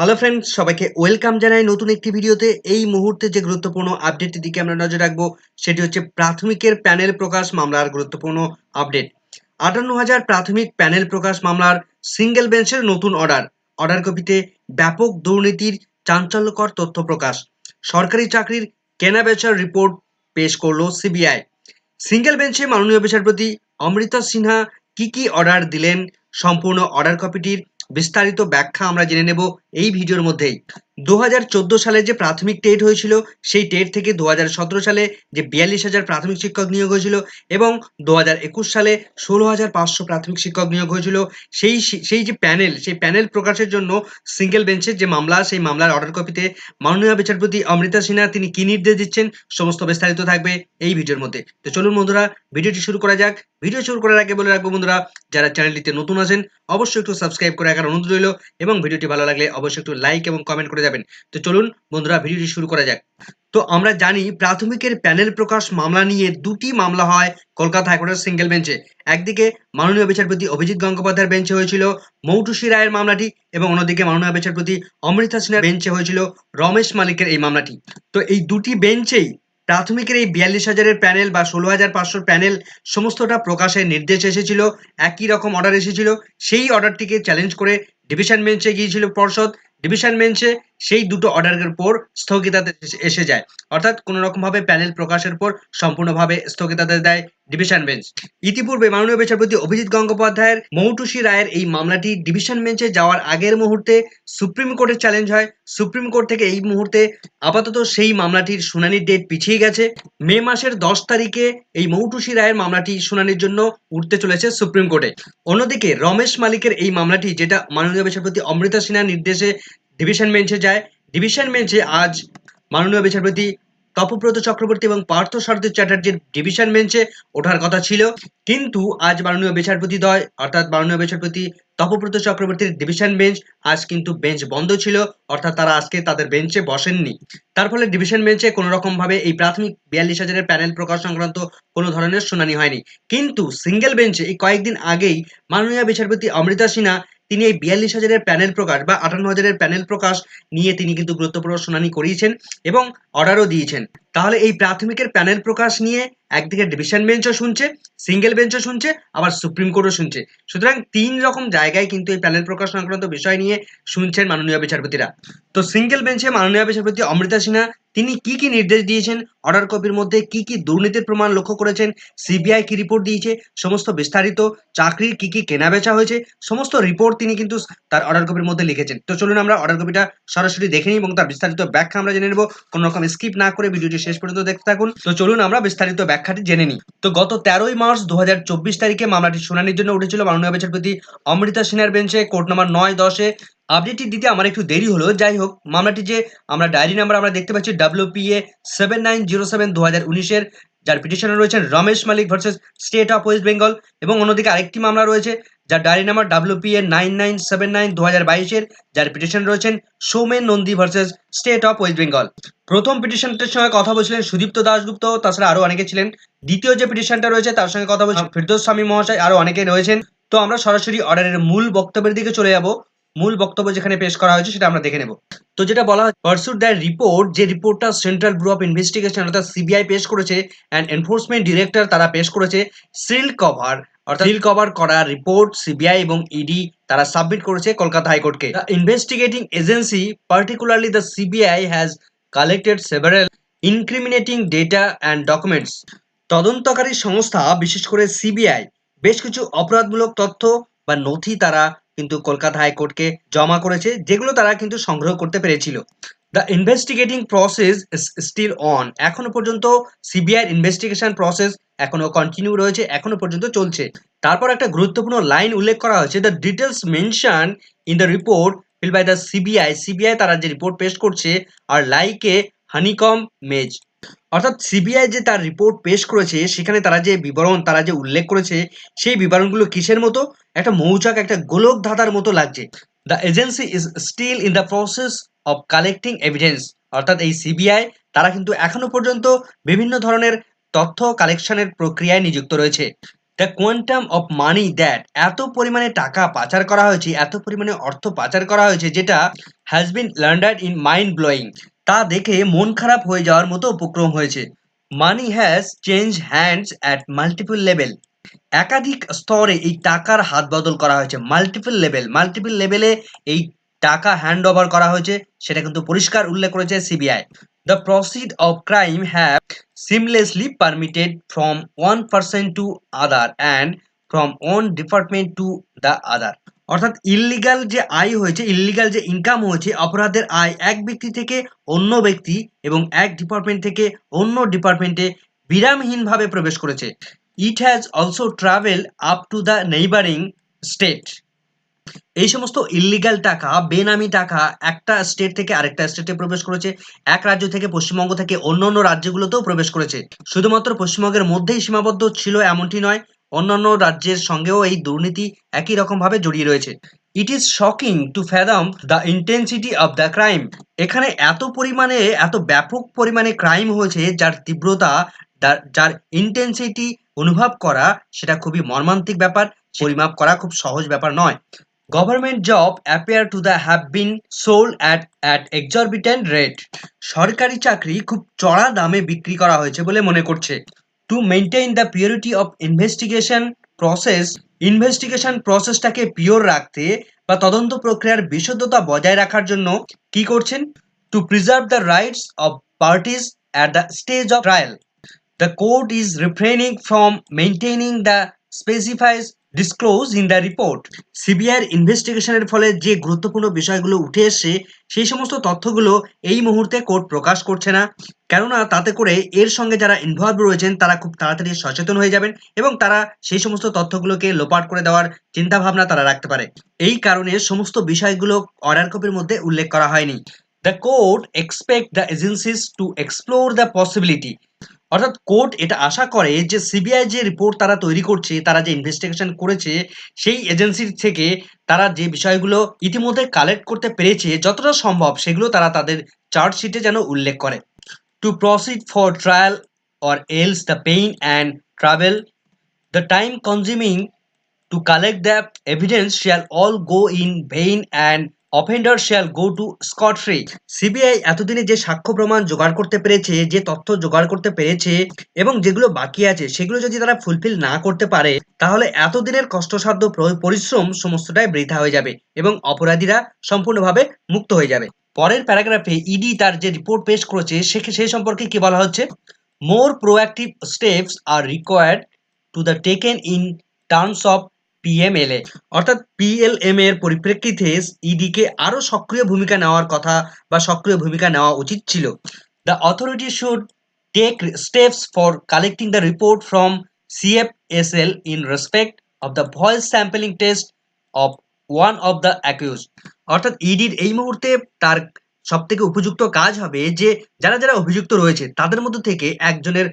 Hello friends সবাইকে welcome জানাই নতুন একটি ভিডিওতে। এই মুহূর্তে যে গুরুত্বপূর্ণ আপডেটটির দিকে আমরা নজর রাখব, সেটি হচ্ছে প্রাথমিকের প্যানেল প্রকাশ মামলার গুরুত্বপূর্ণ আপডেট আটান্ন হাজার প্রাথমিক প্যানেল প্রকাশ মামলার সিঙ্গেল বেঞ্চের নতুন অর্ডার অর্ডার কপিতে ব্যাপক দুর্নীতির চাঞ্চল্যকর তথ্য প্রকাশ। সরকারি চাকরির কেনা বেচার রিপোর্ট পেশ করল সিবিআই সিঙ্গেল বেঞ্চে মাননীয় বিচারপতি অমৃতা সিনহা কি কি অর্ডার দিলেন? সম্পূর্ণ অর্ডার কপিটির বিস্তারিত ব্যাখ্যা আমরা জেনে নেব এই ভিডিওর মধ্যেই। দু সালে যে প্রাথমিক টেট হয়েছিল, সেই টেট থেকে দু হাজার সতেরো সালে যে বিয়াল্লিশ হাজার প্রাথমিক শিক্ষক নিয়োগ হয়েছিল এবং দু হাজার একুশ সালে ষোলো হাজার পাঁচশো প্রাথমিক শিক্ষক নিয়োগ হয়েছিল। সেই সেই যে প্যানেল, সেই প্যানেল প্রকাশের জন্য সিঙ্গেল বেঞ্চের যে মামলা, সেই মামলার অর্ডার কপিতে মাননীয় বিচারপতি অমৃতা সিনহা তিনি কি নির্দেশ দিচ্ছেন সমস্ত বিস্তারিত থাকবে এই ভিডিওর মধ্যে। তো চলুন বন্ধুরা, ভিডিওটি শুরু করা যাক। ভিডিও শুরু করার আগে বলে রাখব বন্ধুরা, যারা চ্যানেলটিতে নতুন আছেন, অবশ্যই একটু সাবস্ক্রাইব করে রাখার অনুরোধ রইল এবং ভিডিওটি ভালো লাগলে অবশ্যই একটু লাইক এবং কমেন্ট করে যাবেন। তো চলুন বন্ধুরা, ভিডিওটি শুরু করা যাক। তো আমরা জানি প্রাথমিকের প্যানেল প্রকাশ মামলা নিয়ে দুটি মামলা হয় কলকাতা হাইকোর্টের সিঙ্গেল বেঞ্চে। একদিকে মাননীয় বিচারপতি অভিজিৎ গঙ্গোপাধ্যায়ের বেঞ্চে হয়েছিল মৌটুসি রায়ের মামলাটি এবং অন্যদিকে মাননীয় বিচারপতি অমৃতা সিনহার বেঞ্চে হয়েছিল রমেশ মালিকের এই মামলাটি। তো এই দুটি বেঞ্চেই প্রাথমিকের এই বিয়াল্লিশ হাজারের প্যানেল বা ষোলো হাজার পাঁচশোর প্যানেল সমস্তটা প্রকাশের নির্দেশ এসেছিল, একই রকম অর্ডার এসেছিল, সেই অর্ডারটিকে চ্যালেঞ্জ করে ডিভিশন বেঞ্চে গিয়েছিল পর্ষদ। ডিভিশন বেঞ্চে সেই দুটো অর্ডারের পর স্থগিতাদেশ এসে যায়। অর্থাৎ কোনো রকমভাবে প্যানেল প্রকাশের পর সম্পূর্ণভাবে স্থগিতাদেশ দেয়। ডিভিশন বেঞ্চ ইতিপূর্বে মাননীয় বিচারপতি অভিজিৎ গঙ্গোপাধ্যায়ের মৌটুসি রায়ের এই মামলাটি ডিভিশন বেঞ্চে যাওয়ার আগের মুহূর্তে সুপ্রিম কোর্টে চ্যালেঞ্জ হয়। সুপ্রিম কোর্ট থেকে এই মুহূর্তে আপাতত সেই মামলাটির শুনানির ডেট পিছিয়ে গেছে। মে মাসের দশ তারিখে এই মৌটুসি রায়ের মামলাটি শুনানির জন্য উঠতে চলেছে সুপ্রিম কোর্টে অন্যদিকে রমেশ মালিকের এই মামলাটি, যেটা মাননীয় বিচারপতি অমৃতা সিনহার নির্দেশে ডিভিশন বেঞ্চে যায়। ডিভিশন বেঞ্চে আজ মাননীয় বিচারপতি তপব্রত চক্রবর্তী এবং পার্থ সারথী চ্যাটার্জির ডিভিশন বেঞ্চে ওঠার কথা ছিল। কিন্তু আজ মাননীয় বিচারপতি দয়, অর্থাৎ মাননীয় বিচারপতি তপব্রত চক্রবর্তীর ডিভিশন বেঞ্চ আজ কিন্তু বেঞ্চ বন্ধ ছিল, অর্থাৎ তারা আজকে তাদের বেঞ্চে বসেননি। তার ফলে ডিভিশন বেঞ্চে কোনো রকম ভাবে এই প্রাথমিক বিয়াল্লিশ হাজারের প্যানেল প্রকাশ সংক্রান্ত কোনো ধরনের শুনানি হয়নি। কিন্তু সিঙ্গেল বেঞ্চে এই কয়েকদিন আগেই মাননীয় বিচারপতি অমৃতা সিনহা তিনি এই বিয়াল্লিশ হাজারের প্যানেল প্রকাশ বা আটান্ন হাজারের প্যানেল প্রকাশ নিয়ে তিনি কিন্তু গুরুত্বপূর্ণ শুনানি করিয়েছেন এবং অর্ডারও দিয়েছেন। তাহলে এই প্রাথমিকের প্যানেল প্রকাশ নিয়ে একদিকে ডিভিশন বেঞ্চও শুনছে, সিঙ্গেল বেঞ্চও শুনছে, আবার সুপ্রিম কোর্টও শুনছে। সুতরাং তিন রকম জায়গায় কিন্তু এই প্যানেল প্রকাশ সংক্রান্ত বিষয় নিয়ে শুনছেন মাননীয় বিচারপতিরা। তো সিঙ্গেল বেঞ্চে মাননীয় বিচারপতি অমৃতা সিনহা, তিনি কি কি নির্দেশ দিয়েছেন, অর্ডার কপির মধ্যে কি কি দুর্নীতির প্রমাণ লক্ষ্য করেছেন, সিবিআই কি রিপোর্ট দিয়েছে, সমস্ত বিস্তারিত, চাকরির কি কি কেনা বেচা হয়েছে, সমস্ত রিপোর্ট তিনি কিন্তু তার অর্ডার কপির মধ্যে লিখেছেন। তো চলুন আমরা অর্ডার কপিটা সরাসরি দেখে নিই এবং তার বিস্তারিত ব্যাখ্যা আমরা জেনে নেব। কোনো রকম স্কিপ না করে ভিডিওটি শেষ পর্যন্ত দেখতে থাকুন। তো চলুন আমরা বিস্তারিত ব্যাখ্যাটি জেনে নিই। তো গত তেরোই মার্চ দুহাজার চব্বিশ তারিখে মামলাটি শুনানির জন্য উঠেছিল মাননীয় বিচারপতি অমৃতা সিনহার বেঞ্চে, কোর্ট নম্বর নয় দশে। আপডেটটি দিতে আমার একটু দেরি হলো, যাই হোক, মামলাটি যে আমরা ডায়েরি নাম্বার আমরা দেখতে পাচ্ছি WPA seven nine zero seven দু হাজার উনিশের, যার পিটিশনে রয়েছেন Ramesh Malik versus state of West Bengal. এবং অন্যদিকে আরেকটি মামলা রয়েছে যার diary number WPA nine nine seven nine দু হাজার বাইশের, যার পিটিশন রয়েছেন Soumen Nandi versus state of West Bengal প্রথম পিটিশনটার সঙ্গে কথা বলছিলেন সুদীপ্ত দাশগুপ্ত, তাছাড়া আরও অনেকে ছিলেন। দ্বিতীয় যে পিটিশনটা রয়েছে, তার সঙ্গে কথা বলছেন ফিরদোস স্বামী মহাশয়, আরও অনেকে রয়েছেন। তো আমরা সরাসরি অর্ডারের মূল বক্তব্যের দিকে চলে যাব। মূল বক্তব্য যেখানে পেশ করা হয়েছে, সেটা আমরা দেখে নেব। তো যেটা বলা হয় পার্সুট দ্য রিপোর্ট যে রিপোর্টটা সেন্ট্রাল ব্যুরো অফ ইনভেস্টিগেশন অর্থাৎ সিবিআই পেশ করেছে অ্যান্ড এনফোর্সমেন্ট ডিরেক্টর তারা পেশ করেছে সিল কভার অর্থাৎ সিল কভার করা রিপোর্ট, সিবিআই এবং ইডি তারা সাবমিট করেছে Kolkata হাইকোর্টকে। The investigating agency particularly the CBI has collected several incriminating data and documents তদন্তকারী সংস্থা, বিশেষ করে সিবিআই বেশ কিছু অপরাধমূলক তথ্য বা নথি তারা কিন্তু কলকাতা হাইকোর্টকে জমা করেছে, যেগুলো তারা কিন্তু সংগ্রহ করতে পেরেছিল। The investigating process still on এখনও পর্যন্ত সিবিআই ইনভেস্টিগেশন প্রসেস এখনও কন্টিনিউ রয়েছে, এখনও পর্যন্ত চলছে। তারপর একটা গুরুত্বপূর্ণ লাইন উল্লেখ করা হয়েছে the details mention in the report fill by the CBI CBI তারা যে রিপোর্ট পেশ করছে আর লাইকে হানিকম মেজ অর্থাৎ সিবিআই যে তার রিপোর্ট পেশ করেছে, সেখানে তারা যে বিবরণ, তারা যে উল্লেখ করেছে, সেই বিবরণগুলো কিসের মতো? একটা মৌচাক, একটা গোলক ধাঁধার মতো লাগছে। The agency is still in the process of collecting evidence অর্থাৎ এই সিবিআই তারা কিন্তু এখনও পর্যন্ত বিভিন্ন ধরনের তথ্য কালেকশনের প্রক্রিয়ায় নিযুক্ত রয়েছে। The quantum of money that এত পরিমাণে টাকা পাচার করা হয়েছে, এত পরিমাণে অর্থ পাচার করা হয়েছে, যেটা has been laundered in mind blowing তা দেখে মন খারাপ হয়ে যাওয়ার মতো উপক্রম হয়েছে। Money has change hands at multiple level একাধিক স্তরে এই টাকার হাত বদল করা হয়েছে। মাল্টিপল লেভেল মাল্টিপল লেভেলে এই টাকা হ্যান্ড ওভার করা হয়েছে, সেটা কিন্তু পরিষ্কার উল্লেখ করেছে CBI the proceed of crime have seamlessly permitted from one person to other and from one department to the other অর্থাৎ ইল্লিগাল যে আয় হয়েছে ইল্লিগাল যে ইনকাম হয়েছে, অপরাধের আয় এক ব্যক্তি থেকে অন্য ব্যক্তি এবং এক ডিপার্টমেন্ট থেকে অন্য ডিপার্টমেন্টে বিরামহীনভাবে প্রবেশ করেছে। It has also travel up to the neighbouring state এই সমস্ত ইল্লিগাল টাকা, বেনামি টাকা একটা স্টেট থেকে আরেকটা স্টেটে প্রবেশ করেছে। এক রাজ্য থেকে পশ্চিমবঙ্গ থেকে অন্য অন্য রাজ্যগুলোতেও প্রবেশ করেছে। শুধুমাত্র পশ্চিমবঙ্গের মধ্যেই সীমাবদ্ধ ছিল এমনটি নয়, অন্যান্য রাজ্যের সঙ্গেও এই দুর্নীতি একই রকম ভাবে জড়িয়ে রয়েছে। It is shocking to fathom the intensity of the crime এখানে এত পরিমাণে, এত ব্যাপক পরিমাণে ক্রাইম হয়েছে যার তীব্রতা, যার ইন্টেন্সিটি অনুভব করা সেটা খুবই মর্মান্তিক ব্যাপার। পরিমাপ করা খুব সহজ ব্যাপার নয়। Government job appear to the have been sold at at exorbitant rate সরকারি চাকরি খুব চড়া দামে বিক্রি করা হয়েছে বলে মনে করছে। To maintain the purity of investigation process investigation প্রসেসটাকে pure রাখতে বা তদন্ত প্রক্রিয়ার বিশুদ্ধতা বজায় রাখার জন্য কি করছেন? To preserve the rights of parties at the stage of trial the court is refraining from maintaining the specifies disclose in the report সিবিআইয়ের ইনভেস্টিগেশনের ফলে যে গুরুত্বপূর্ণ বিষয়গুলো উঠে এসছে, সেই সমস্ত তথ্যগুলো এই মুহূর্তে কোর্ট প্রকাশ করছে না। কেননা তাতে করে এর সঙ্গে যারা ইনভলভ রয়েছেন, তারা খুব তাড়াতাড়ি সচেতন হয়ে যাবেন এবং তারা সেই সমস্ত তথ্যগুলোকে লোপাট করে দেওয়ার চিন্তা ভাবনা তারা রাখতে পারে। এই কারণে সমস্ত বিষয়গুলো অর্ডার কপির মধ্যে উল্লেখ করা হয়নি। The court expect the agencies to explore the possibility অর্থাৎ কোর্ট এটা আশা করে যে সিবিআই যে রিপোর্ট তারা তৈরি করছে, তারা যে ইনভেস্টিগেশন করেছে, সেই এজেন্সির থেকে তারা যে বিষয়গুলো ইতিমধ্যে কালেক্ট করতে পেরেছে, যতটা সম্ভব সেগুলো তারা তাদের চার্জশিটে যেন উল্লেখ করে। To proceed for trial or else the pain and travel the time consuming to collect the evidence shall all go in vain and offender shall go to scot free CBI এতদিনে যে সাক্ষ্য প্রমাণ জোগাড় করতে পেরেছে, যে তথ্য জোগাড় করতে পেরেছে, এবং যেগুলো বাকি আছে, সেগুলো যদি তারা ফুলফিল না করতে পারে, তাহলে এতদিনের কষ্টসাধ্য পরিশ্রম সমস্তটাই বৃথা হয়ে যাবে, এবং অপরাধীরা সম্পূর্ণভাবে মুক্ত হয়ে যাবে। পরের প্যারাগ্রাফে ইডি তার যে রিপোর্ট পেশ করেছে, সে সম্পর্কে কি বলা হচ্ছে? More proactive steps are required to the taken in terms of PMLA অর্থাৎ পিএলএম এর পরিপ্রেক্ষিতে ইডিকে আরও সক্রিয় ভূমিকা নেওয়ার কথা বা সক্রিয় ভূমিকা নেওয়া উচিত ছিল। The authority should take steps for collecting the report from CFSL in respect of the voice sampling test of one of the accused অর্থাৎ ইডির এই মুহূর্তে তার সব থেকে উপযুক্ত কাজ হবে যে, যারা যারা অভিযুক্ত রয়েছে, তাদের মধ্যে থেকে একজনের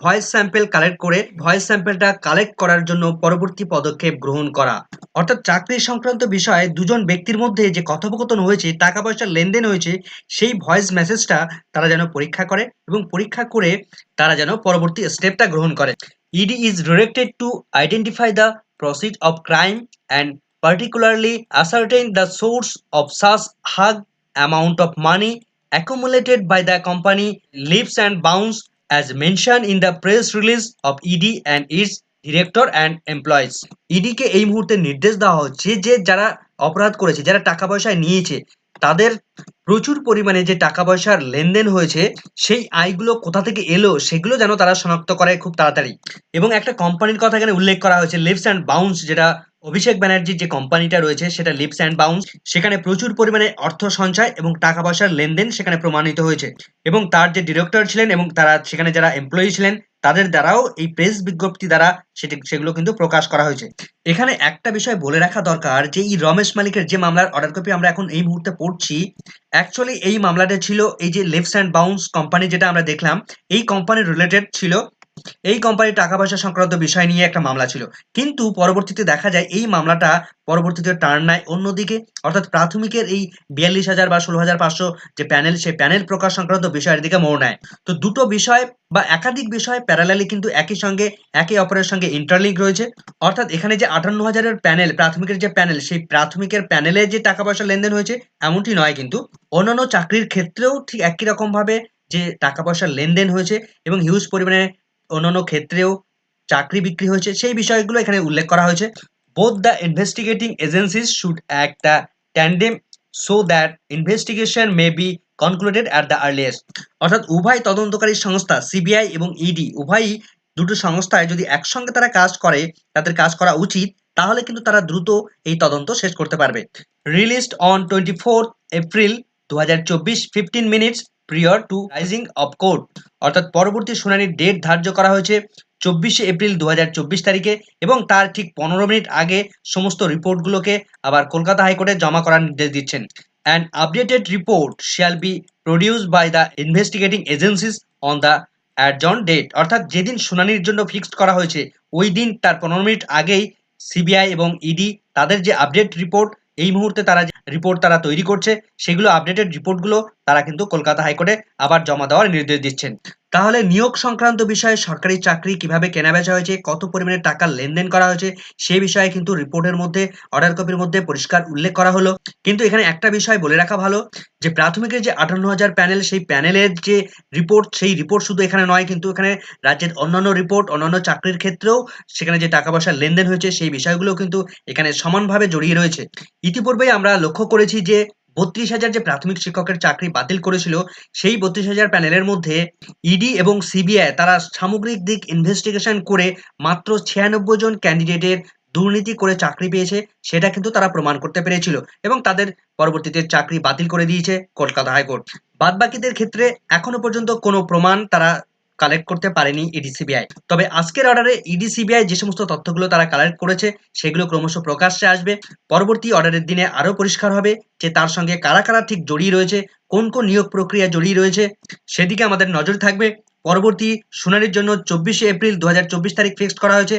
ভয়েস স্যাম্পেল কালেক্ট করে ভয়েস স্যাম্পেলটা কালেক্ট করার জন্য পরবর্তী পদক্ষেপ গ্রহণ করা। অর্থাৎ চাকরি সংক্রান্ত বিষয়ে দুজন ব্যক্তির মধ্যে যে কথোপকথন হয়েছে টাকা পয়সার লেনদেন হয়েছে, সেই ভয়েস মেসেজটা তারা যেন পরীক্ষা করে এবং পরীক্ষা করে তারা যেন পরবর্তী স্টেপটা গ্রহণ করে। ED is directed to identify the proceed of crime and particularly ascertain the source of such hug amount of money accumulated by the company leaps and bounds as mentioned in the press release of ED and its director and employees. ED কে এই মুহূর্তে নির্দেশ দেওয়া হচ্ছে যে যারা অপরাধ করেছে, যারা টাকা পয়সা নিয়েছে, তাদের প্রচুর পরিমাণে যে টাকা পয়সার লেনদেন হয়েছে, সেই আয়গুলো কোথা থেকে এলো সেগুলো যেন তারা শনাক্ত করে খুব তাড়াতাড়ি এবং একটা কোম্পানির কথা এখানে উল্লেখ করা হয়েছে লিপস অ্যান্ড বাউন্স যেটা অভিষেক ব্যানার্জির যে কোম্পানিটা রয়েছে, সেটা লিপস অ্যান্ড বাউন্স সেখানে প্রচুর পরিমাণে অর্থ সঞ্চয় এবং টাকা পয়সার লেনদেন সেখানে প্রমাণিত হয়েছে। এবং তার যে ডিরেক্টর ছিলেন এবং তারা, সেখানে যারা এমপ্লয়ি ছিলেন, তাদের দ্বারাও এই প্রেস বিজ্ঞপ্তি দ্বারা সেটি, সেগুলো কিন্তু প্রকাশ করা হয়েছে। এখানে একটা বিষয় বলে রাখা দরকার যে, এই রমেশ মালিকের যে মামলার অর্ডার কপি আমরা এখন এই মুহূর্তে পড়ছি অ্যাকচুয়ালি এই মামলাটা ছিল এই যে লিপস অ্যান্ড বাউন্স কোম্পানি যেটা আমরা দেখলাম, এই কোম্পানি রিলেটেড ছিল এই কোম্পানির টাকা পয়সা সংক্রান্ত বিষয় নিয়ে একটা মামলা ছিল। কিন্তু পরবর্তীতে দেখা যায় এই মামলাটা পরবর্তীতে টার্ন নেয় অন্যদিকে। অর্থাৎ প্রাথমিকের এই বিয়াল্লিশ হাজার বা ষোলো হাজার পাঁচশো যে প্যানেল সেই প্যানেল প্রকাশ সংক্রান্ত বিষয়ের দিকে মোড় নেয়। তো দুটো বিষয় বা একাধিক বিষয় প্যারালালি কিন্তু একই সঙ্গে, একে অপরের সঙ্গে ইন্টারলিঙ্ক রয়েছে। অর্থাৎ এখানে যে আটান্ন হাজারের প্যানেল প্রাথমিকের যে প্যানেল সেই প্রাথমিকের প্যানেলে যে টাকা পয়সা লেনদেন হয়েছে, এমনটি নয় কিন্তু। অন্যান্য চাকরির ক্ষেত্রেও ঠিক একই রকমভাবে যে টাকা পয়সার লেনদেন হয়েছে এবং হিউজ পরিমাণে অন্যান্য ক্ষেত্রেও চাকরি বিক্রি হয়েছে। সেই বিষয়গুলো এখানে উল্লেখ করা হয়েছে। Both the investigating agencies should act the tandem so that investigation may be concluded at the earliest অর্থাৎ উভয় তদন্তকারী সংস্থা সিবিআই এবং ইডি উভয়ই দুটো সংস্থায় যদি একসঙ্গে তারা কাজ করে, তাদের কাজ করা উচিত, তাহলে কিন্তু তারা দ্রুত এই তদন্ত শেষ করতে পারবে। Released on twenty four April দু হাজার চব্বিশ fifteen minutes prior to rising of court অর্থাৎ পরবর্তী শুনানির ডেট ধার্য করা হয়েছে চব্বিশে এপ্রিল দু হাজার চব্বিশ তারিখে এবং তার ঠিক পনেরো মিনিট আগে সমস্ত রিপোর্টগুলোকে আবার কলকাতা হাইকোর্টে জমা করার নির্দেশ দিচ্ছেন। And updated report shall be produce by the investigating agencies on the adjourn date অর্থাৎ যেদিন শুনানির জন্য ফিক্সড করা হয়েছে, ওই দিন তার পনেরো মিনিট আগেই সিবিআই এবং ইডি তাদের যে আপডেট রিপোর্ট এই মুহূর্তে তারা রিপোর্ট তারা তৈরি করছে, সেগুলো আপডেটেড রিপোর্টগুলো তারা কিন্তু কলকাতা হাইকোর্টে আবার জমা দেওয়ার নির্দেশ দিচ্ছেন। তাহলে নিয়োগ সংক্রান্ত বিষয়ে সরকারি চাকরি কীভাবে কেনাবেচা হয়েছে, কত পরিমাণে টাকা লেনদেন করা হয়েছে, সে বিষয়ে কিন্তু রিপোর্টের মধ্যে, অর্ডার কপির মধ্যে পরিষ্কার উল্লেখ করা হলো। কিন্তু এখানে একটা বিষয় বলে রাখা ভালো, যে প্রাথমিকের যে আটান্ন হাজার প্যানেল, সেই প্যানেলের যে রিপোর্ট, সেই রিপোর্ট শুধু এখানে নয়, কিন্তু এখানে রাজ্যের অন্যান্য রিপোর্ট, অন্যান্য চাকরির ক্ষেত্রেও সেখানে যে টাকা পয়সার লেনদেন হয়েছে, সেই বিষয়গুলো কিন্তু এখানে সমানভাবে জড়িয়ে রয়েছে। ইতিপূর্বেই আমরা লক্ষ্য করেছি যে বত্রিশ হাজার যে প্রাথমিক শিক্ষকের চাকরি বাতিল করেছিল, সেই বত্রিশ হাজার প্যানেলের মধ্যে ইডি এবং সিবিআই তারা সামগ্রিক দিক ইনভেস্টিগেশন করে মাত্র ছিয়ানব্বই জন ক্যান্ডিডেটের দুর্নীতি করে চাকরি পেয়েছে, সেটা কিন্তু তারা প্রমাণ করতে পেরেছিল এবং তাদের পরবর্তীতে চাকরি বাতিল করে দিয়েছে কলকাতা হাইকোর্ট। বাদ বাকিদের ক্ষেত্রে এখনও পর্যন্ত কোনো প্রমাণ তারা কালেক্ট করতে পারেনি ইডি সিবিআই তবে আজকের অর্ডারে ইডিসিবিআই যে সমস্ত তথ্যগুলো তারা কালেক্ট করেছে, সেগুলো ক্রমশ প্রকাশ্যে আসবে। পরবর্তী অর্ডারের দিনে আরও পরিষ্কার হবে যে তার সঙ্গে কারা কারা ঠিক জড়িয়ে রয়েছে, কোন কোন নিয়োগ প্রক্রিয়া জড়িয়ে রয়েছে, সেদিকে আমাদের নজর থাকবে। পরবর্তী শুনানির জন্য চব্বিশে এপ্রিল দু হাজার চব্বিশ তারিখ ফিক্সড করা হয়েছে।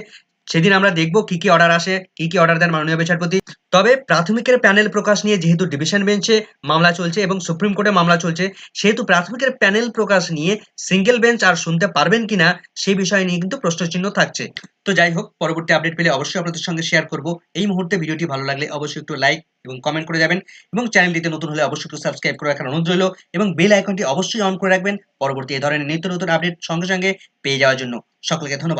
সেদিন আমরা দেখব কি কি অর্ডার আসে, কি কি অর্ডার দেন মাননীয় বিচারপতি। তবে প্রাথমিকের প্যানেল প্রকাশ নিয়ে যেহেতু ডিভিশন বেঞ্চে মামলা চলছে এবং সুপ্রিম কোর্টে মামলা চলছে, সেহেতু প্রাথমিকের প্যানেল প্রকাশ নিয়ে সিঙ্গেল বেঞ্চ আর শুনতে পারবেন কিনা সেই বিষয় নিয়ে কিন্তু প্রশ্নচিহ্ন থাকছে। তো যাই হোক, পরবর্তী আপডেট পেলে অবশ্যই আপনাদের সঙ্গে শেয়ার করব। এই মুহূর্তে ভিডিওটি ভালো লাগলে অবশ্যই একটু লাইক এবং কমেন্ট করে যাবেন এবং চ্যানেলটিতে নতুন হলে অবশ্যই একটু সাবস্ক্রাইব করে রাখার অনুরোধ রইল এবং বেল আইকনটি অবশ্যই অন করে রাখবেন। পরবর্তী এই ধরনের নিত্য নতুন আপডেট সঙ্গে সঙ্গে পেয়ে যাওয়ার জন্য। সকলকে ধন্যবাদ।